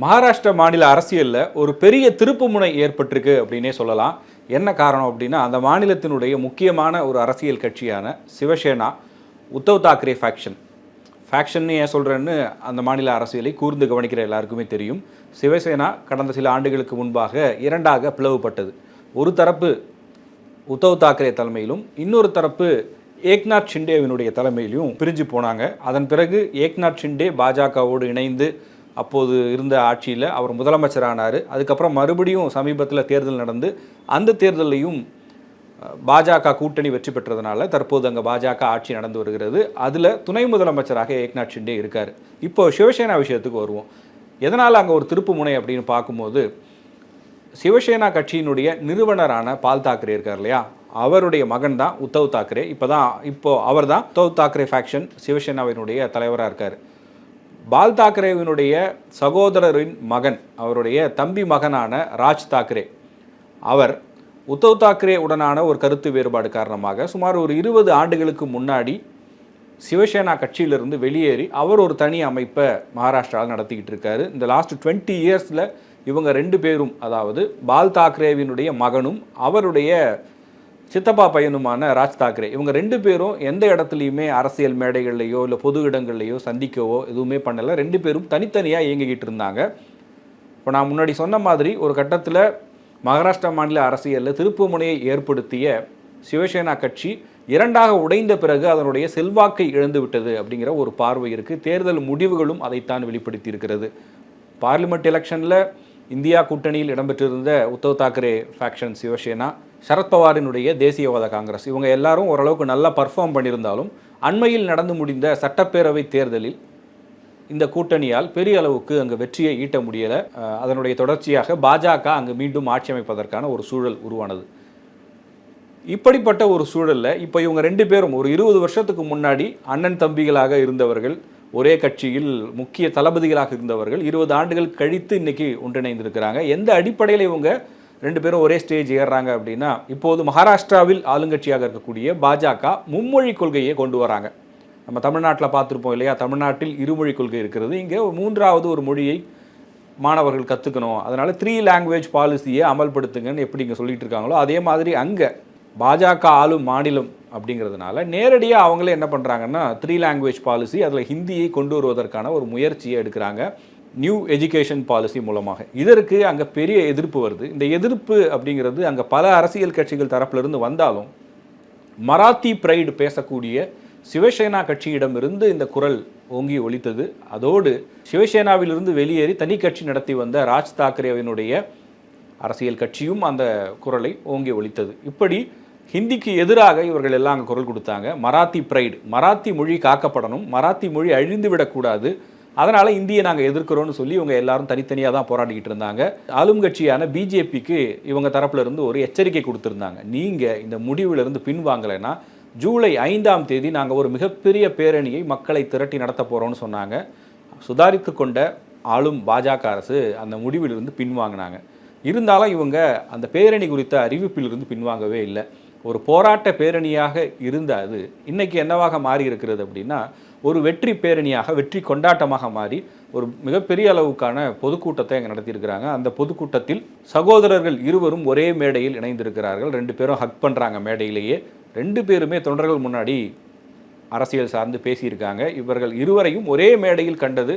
மகாராஷ்டிர மாநில அரசியலில் ஒரு பெரிய திருப்புமுனை ஏற்பட்டிருக்கு அப்படின்னே சொல்லலாம். என்ன காரணம் அப்படின்னா அந்த மாநிலத்தினுடைய முக்கியமான ஒரு அரசியல் கட்சியான சிவசேனா உத்தவ் தாக்கரே ஃபேக்ஷன் ஃபேக்ஷன்னு ஏன் சொல்கிறேன்னு அந்த மாநில அரசியலை கூர்ந்து கவனிக்கிற எல்லாருக்குமே தெரியும். சிவசேனா கடந்த சில ஆண்டுகளுக்கு முன்பாக இரண்டாக பிளவுபட்டது. ஒரு தரப்பு உத்தவ் தாக்கரே தலைமையிலும் இன்னொரு தரப்பு ஏக்நாத் ஷிண்டேவினுடைய தலைமையிலும் பிரிஞ்சு போனாங்க. அதன் பிறகு ஏக்நாத் ஷிண்டே பாஜகவோடு இணைந்து அப்போது இருந்த ஆட்சியில் அவர் முதலமைச்சரானார். அதுக்கப்புறம் மறுபடியும் சமீபத்தில் தேர்தல் நடந்து அந்த தேர்தலையும் பாஜக கூட்டணி வெற்றி பெற்றதுனால தற்போது அங்கே பாஜக ஆட்சி நடந்து வருகிறது. அதில் துணை முதலமைச்சராக ஏக்நாத் ஷிண்டே இருக்கார். இப்போ சிவசேனா விஷயத்துக்கு வருவோம். எதனால் அங்கே ஒரு திருப்பு முனை அப்படின்னு பார்க்கும்போது சிவசேனா கட்சியினுடைய நிறுவனரான பால் தாக்கரே இருக்கார் இல்லையா? அவருடைய மகன் தான் உத்தவ் தாக்கரே. இப்போ தான் இப்போது அவர் தான் உத்தவ் தாக்கரே ஃபேக்ஷன் சிவசேனாவினுடைய தலைவராக இருக்கார். பால் தாக்கரேவினுடைய சகோதரரின் மகன் அவருடைய தம்பி மகனான ராஜ் தாக்கரே. அவர் உத்தவ் தாக்கரே உடனான ஒரு கருத்து வேறுபாடு காரணமாக சுமார் ஒரு இருபது ஆண்டுகளுக்கு முன்னாடி சிவசேனா கட்சியிலிருந்து வெளியேறி அவர் ஒரு தனி அமைப்பை மகாராஷ்டிராவில் நடத்திக்கிட்டு இருக்காரு. இந்த லாஸ்ட் டுவெண்ட்டி இயர்ஸில் இவங்க ரெண்டு பேரும் அதாவது பால் தாக்கரேவினுடைய மகனும் அவருடைய சித்தப்பா பையனுமான ராஜ் தாக்கரே இவங்க ரெண்டு பேரும் எந்த இடத்துலையுமே அரசியல் மேடைகள்லையோ இல்லை பொது இடங்கள்லையோ சந்திக்கவோ எதுவுமே பண்ணலை. ரெண்டு பேரும் தனித்தனியாக இயங்கிக்கிட்டு இருந்தாங்க. இப்போ நான் முன்னாடி சொன்ன மாதிரி ஒரு கட்டத்தில் மகாராஷ்டிரா மாநில அரசியலில் திருப்புமுனையை ஏற்படுத்திய சிவசேனா கட்சி இரண்டாக உடைந்த பிறகு அதனுடைய செல்வாக்கை இழந்து விட்டது அப்படிங்கிற ஒரு பார்வை இருக்குது தேர்தல் முடிவுகளும் அதைத்தான் வெளிப்படுத்தி இருக்கிறது பார்லிமெண்ட் எலெக்ஷனில் இந்தியா கூட்டணியில் இடம்பெற்றிருந்த உத்தவ் தாக்கரே ஃபேக்ஷன் சிவசேனா சரத்பவாரினுடைய தேசியவாத காங்கிரஸ் இவங்க எல்லாரும் ஓரளவுக்கு நல்லா பர்ஃபார்ம் பண்ணியிருந்தாலும் அண்மையில் நடந்து முடிந்த சட்டப்பேரவை தேர்தலில் இந்த கூட்டணியால் பெரிய அளவுக்கு அங்கு வெற்றியை ஈட்ட முடியலை. அதனுடைய தொடர்ச்சியாக பாஜக அங்கு மீண்டும் ஆட்சி அமைப்பதற்கான ஒரு சூழல் உருவானது. இப்படிப்பட்ட ஒரு சூழலில் இப்போ இவங்க ரெண்டு பேரும் ஒரு இருபது வருஷத்துக்கு முன்னாடி அண்ணன் தம்பிகளாக இருந்தவர்கள் ஒரே கட்சியில் முக்கிய தளபதிகளாக இருந்தவர்கள் இருபது ஆண்டுகள் கழித்து இன்னைக்கு ஒன்றிணைந்திருக்கிறாங்க. எந்த அடிப்படையில் இவங்க ரெண்டு பேரும் ஒரே ஸ்டேஜ் ஏறுறாங்க அப்படின்னா இப்போது மகாராஷ்டிராவில் ஆளுங்கட்சியாக இருக்கக்கூடிய பாஜக மும்மொழி கொள்கையை கொண்டு வராங்க. நம்ம தமிழ்நாட்டில் பார்த்துருப்போம் இல்லையா? தமிழ்நாட்டில் இருமொழி கொள்கை இருக்கிறது. இங்கே மூன்றாவது ஒரு மொழியை மாணவர்கள் கற்றுக்கணும் அதனால் த்ரீ லாங்குவேஜ் பாலிசியை அமல்படுத்துங்கன்னு எப்படி இங்கே சொல்லிட்டு இருக்காங்களோ அதே மாதிரி அங்கே பாஜக ஆளும் மாநிலம் அப்படிங்கிறதுனால நேரடியாக அவங்களே என்ன பண்ணுறாங்கன்னா த்ரீ லாங்குவேஜ் பாலிசி அதில் ஹிந்தியை கொண்டு வருவதற்கான ஒரு முயற்சியை எடுக்கிறாங்க. நியூ எஜுகேஷன் பாலிசி மூலமாக. இதற்கு அங்கே பெரிய எதிர்ப்பு வருது. இந்த எதிர்ப்பு அப்படிங்கிறது அங்கே பல அரசியல் கட்சிகள் தரப்பிலிருந்து வந்தாலும் மராத்தி பிரைடு பேசக்கூடிய சிவசேனா கட்சியிடமிருந்து இந்த குரல் ஓங்கி ஒலித்தது. அதோடு சிவசேனாவிலிருந்து வெளியேறி தனி கட்சி நடத்தி வந்த ராஜ் தாக்கரேவினுடைய அரசியல் கட்சியும் அந்த குரலை ஓங்கி ஒழித்தது இப்படி ஹிந்திக்கு எதிராக இவர்கள் எல்லாம் அங்கே குரல் கொடுத்தாங்க. மராத்தி பிரைடு மராத்தி மொழி காக்கப்படணும். மராத்தி மொழி அழிந்து விடக்கூடாது அதனால் இந்தியை நாங்கள் எதிர்க்கிறோன்னு சொல்லி இவங்க எல்லாரும் தனித்தனியாக தான் போராடிக்கிட்டு இருந்தாங்க. ஆளும் கட்சியான பிஜேபிக்கு இவங்க தரப்புல இருந்து ஒரு எச்சரிக்கை கொடுத்துருந்தாங்க. நீங்கள் இந்த முடிவிலிருந்து பின்வாங்கலைன்னா ஜூலை ஐந்தாம் தேதி நாங்கள் ஒரு மிகப்பெரிய பேரணியை மக்களை திரட்டி நடத்த போகிறோம்னு சொன்னாங்க. சுதாரித்து கொண்ட ஆளும் பாஜக அரசு அந்த முடிவிலிருந்து பின்வாங்கினாங்க. இருந்தாலும் இவங்க அந்த பேரணி குறித்த அறிவிப்பிலிருந்து பின்வாங்கவே இல்லை. ஒரு போராட்ட பேரணியாக இருந்த அது இன்றைக்கி என்னவாக மாறி இருக்கிறது அப்படின்னா ஒரு வெற்றி பேரணியாக வெற்றி கொண்டாட்டமாக மாறி ஒரு மிகப்பெரிய அளவுக்கான பொதுக்கூட்டத்தை அங்கே நடத்தியிருக்கிறாங்க. அந்த பொதுக்கூட்டத்தில் சகோதரர்கள் இருவரும் ஒரே மேடையில் இணைந்திருக்கிறார்கள். ரெண்டு பேரும் ஹக் பண்ணுறாங்க மேடையிலேயே. ரெண்டு பேருமே தொண்டர்கள் முன்னாடி அரசியல் சார்ந்து பேசியிருக்காங்க. இவர்கள் இருவரையும் ஒரே மேடையில் கண்டது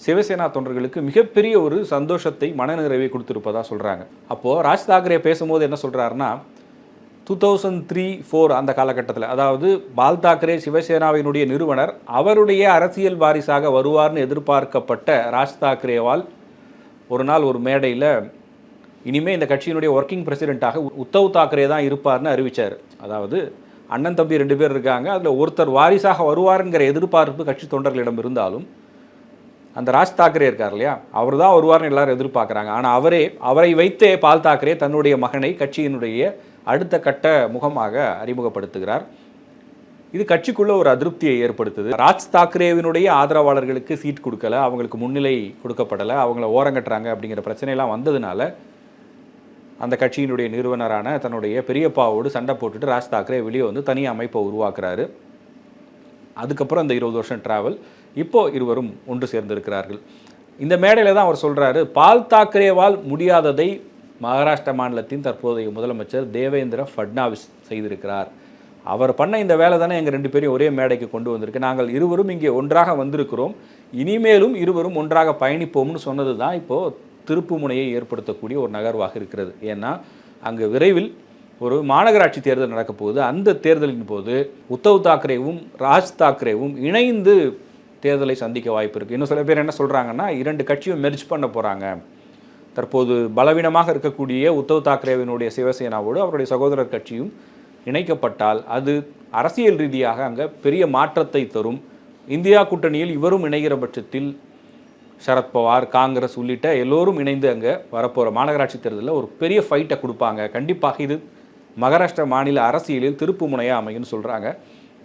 சிவசேனா தொண்டர்களுக்கு மிகப்பெரிய ஒரு சந்தோஷத்தை மனநிறைவை கொடுத்திருப்பதாக சொல்கிறாங்க அப்போது ராஜ் தாக்கரே பேசும்போது என்ன சொல்கிறாருன்னா டூ தௌசண்ட் த்ரீ ஃபோர் அந்த காலகட்டத்தில். அதாவது பால் தாக்கரே சிவசேனாவினுடைய நிறுவனர் அவருடைய அரசியல் வாரிசாக வருவார்னு எதிர்பார்க்கப்பட்ட ராஜ் தாக்கரேவால் ஒரு நாள் ஒரு மேடையில் இனிமேல் இந்த கட்சியினுடைய ஒர்க்கிங் பிரசிடெண்ட்டாக உத்தவ் தாக்கரே தான் இருப்பார்னு அறிவித்தார் அதாவது அண்ணன் தம்பி ரெண்டு பேர் இருக்காங்க. அதில் ஒருத்தர் வாரிசாக வருவாருங்கிற எதிர்பார்ப்பு கட்சி தொண்டர்களிடம் இருந்தாலும் அந்த ராஜ் தாக்கரே இருக்கார் இல்லையா? அவர் தான் வருவார்னு எல்லாரும் எதிர்பார்க்குறாங்க. ஆனால் அவரே அவரை வைத்தே பால் தாக்கரே தன்னுடைய மகனை கட்சியினுடைய அடுத்த கட்ட முகமாக அறிமுகப்படுத்துகிறார். இது கட்சிக்குள்ளே ஒரு அதிருப்தியை ஏற்படுத்துது. ராஜ் தாக்கரேவினுடைய ஆதரவாளர்களுக்கு சீட் கொடுக்கல அவங்களுக்கு முன்னிலை கொடுக்கப்படலை அவங்கள ஓரங்கட்டுறாங்க அப்படிங்கிற பிரச்சனையெல்லாம் வந்ததுனால அந்த கட்சியினுடைய நிறுவனரான தன்னுடைய பெரியப்பாவோடு சண்டை போட்டுட்டு ராஜ் தாக்கரே வெளியே வந்து தனி அமைப்பை உருவாக்குறாரு. அதுக்கப்புறம் இந்த இருபது வருஷம் டிராவல் இப்போது இருவரும் ஒன்று சேர்ந்திருக்கிறார்கள். இந்த மேடையில் தான் அவர் சொல்கிறாரு பால் தாக்கரேவால் முடியாததை மகாராஷ்டிரா மாநிலத்தின் தற்போதைய முதலமைச்சர் தேவேந்திர ஃபட்னாவிஸ் செய்திருக்கிறார். அவர் பண்ண இந்த வேலை தானே எங்கள் ரெண்டு பேரையும் ஒரே மேடைக்கு கொண்டு வந்திருக்கு. நாங்கள் இருவரும் இங்கே ஒன்றாக வந்திருக்கிறோம். இனிமேலும் இருவரும் ஒன்றாக பயணிப்போம்னு சொன்னது தான் இப்போது திருப்பு முனையை ஏற்படுத்தக்கூடிய ஒரு நகர்வாக இருக்கிறது. ஏன்னா அங்கு விரைவில் ஒரு மாநகராட்சி தேர்தல் நடக்கப்போகுது அந்த தேர்தலின் போது உத்தவ் தாக்கரேவும் ராஜ் தாக்கரேவும் இணைந்து தேர்தலை சந்திக்க வாய்ப்பு இருக்குது இன்னும் சில பேர் என்ன சொல்கிறாங்கன்னா இரண்டு கட்சியும் மெர்ஜ் பண்ண போகிறாங்க தற்போது பலவீனமாக இருக்கக்கூடிய உத்தவ் தாக்கரேவினுடைய சிவசேனாவோடு அவருடைய சகோதரர் கட்சியும் இணைக்கப்பட்டால் அது அரசியல் ரீதியாக அங்கே பெரிய மாற்றத்தை தரும். இந்தியா கூட்டணியில் இவரும் இணைகிற பட்சத்தில் சரத்பவார் காங்கிரஸ் உள்ளிட்ட எல்லோரும் இணைந்து அங்கே வரப்போகிற மாநகராட்சி தேர்தலில் ஒரு பெரிய ஃபைட்டை கொடுப்பாங்க. கண்டிப்பாக இது மகாராஷ்டிரா மாநில அரசியலில் திருப்பு முனையாக அமையும்னு சொல்கிறாங்க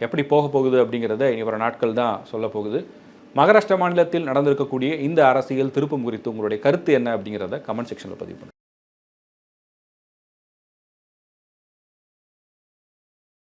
எப்படி போக போகுது அப்படிங்கிறத இனி வர நாட்கள் தான் சொல்ல போகுது. மகாராஷ்டிரா மாநிலத்தில் நடந்திருக்கக்கூடிய இந்த அரசியல் திருப்பம் குறித்து உங்களுடைய கருத்து என்ன அப்படிங்கிறத கமெண்ட் செக்ஷனில் பதிவு